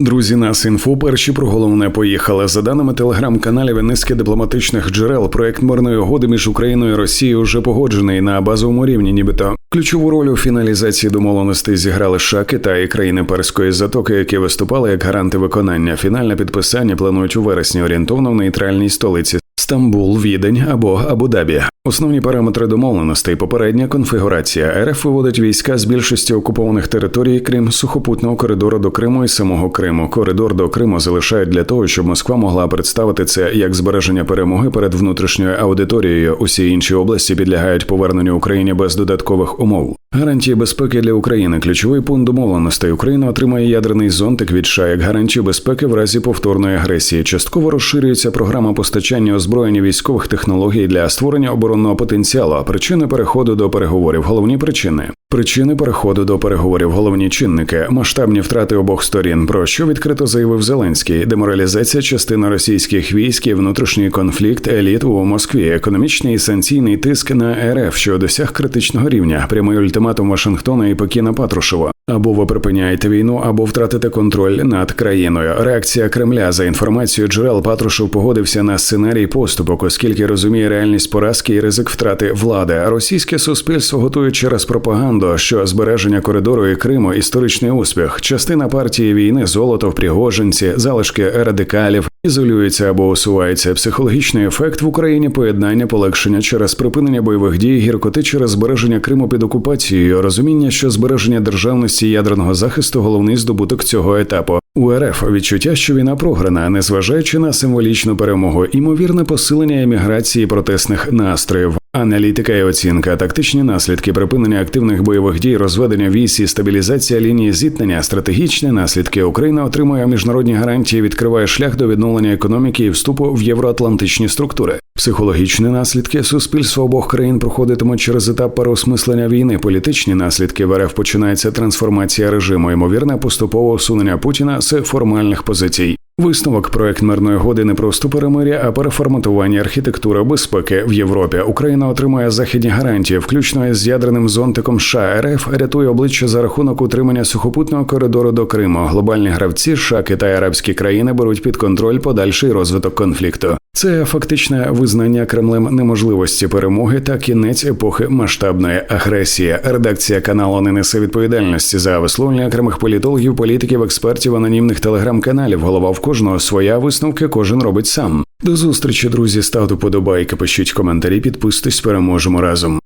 Друзі, нас інфо перші про головне поїхали. За даними телеграм-каналів низки дипломатичних джерел, проект мирної угоди між Україною і Росією вже погоджений на базовому рівні, нібито ключову роль у фіналізації домовленостей зіграли США, Китай і країни Перської затоки, які виступали як гаранти виконання. Фінальне підписання планують у вересні орієнтовно в нейтральній столиці. Стамбул, Відень або Абу-Дабі. Основні параметри домовленостей. Попередня конфігурація РФ виводить війська з більшості окупованих територій, крім сухопутного коридору до Криму і самого Криму. Коридор до Криму залишають для того, щоб Москва могла представити це як збереження перемоги перед внутрішньою аудиторією. Усі інші області підлягають поверненню Україні без додаткових умов. Гарантії безпеки для України. Ключовий пункт домовленостей. Україна отримає ядерний зонтик від США як гарантію безпеки в разі повторної агресії. Частково розширюється програма постачання озброєння військових технологій для створення оборонного потенціалу. Причини переходу до переговорів. Головні причини. Причини переходу до переговорів. Головні чинники, масштабні втрати обох сторін. Про що відкрито заявив Зеленський: деморалізація частини російських військ і внутрішній конфлікт еліт у Москві, економічний і санкційний тиск на РФ, що досяг критичного рівня, прямий ультиматум Вашингтона і Пекіна Патрушева. Або ви припиняєте війну, або втратите контроль над країною. Реакція Кремля за інформацією джерел Патрушев погодився на сценарій поступок, оскільки розуміє реальність поразки і ризик втрати влади. Російське суспільство готує через пропаганду, що збереження коридору і Криму історичний успіх. Частина партії війни золото в Пригожинці, залишки радикалів. Ізолюється або усувається психологічний ефект в Україні поєднання полегшення через припинення бойових дій, гіркоти через збереження Криму під окупацією, розуміння, що збереження державності ядерного захисту головний здобуток цього етапу. У РФ відчуття, що війна програна, незважаючи на символічну перемогу, імовірне посилення еміграції протестних настроїв. Аналітика і оцінка, тактичні наслідки припинення активних бойових дій, розведення військ і стабілізація лінії зіткнення, стратегічні наслідки. Україна отримує міжнародні гарантії, відкриває шлях до відновлення економіки і вступу в євроатлантичні структури. Психологічні наслідки суспільства обох країн проходитимуть через етап переосмислення війни. Політичні наслідки в РФ починається трансформація режиму, ймовірне поступове усунення Путіна з формальних позицій. Висновок проект мирної годи не просто перемиря, а переформатування архітектури безпеки в Європі. Україна отримує західні гарантії, включно з ядерним зонтиком США. РФ рятує обличчя за рахунок утримання сухопутного коридору до Криму. Глобальні гравці США, Китай, арабські країни беруть під контроль подальший розвиток конфлікту. Це фактичне визнання Кремлем неможливості перемоги та кінець епохи масштабної агресії. Редакція каналу не несе відповідальності за висловлення окремих політологів, політиків, експертів, анонімних телеграм-каналів. Голова в кожного своя висновки кожен робить сам. До зустрічі, друзі. Ставте подобайки, пишіть коментарі, підписуйтесь, переможемо разом.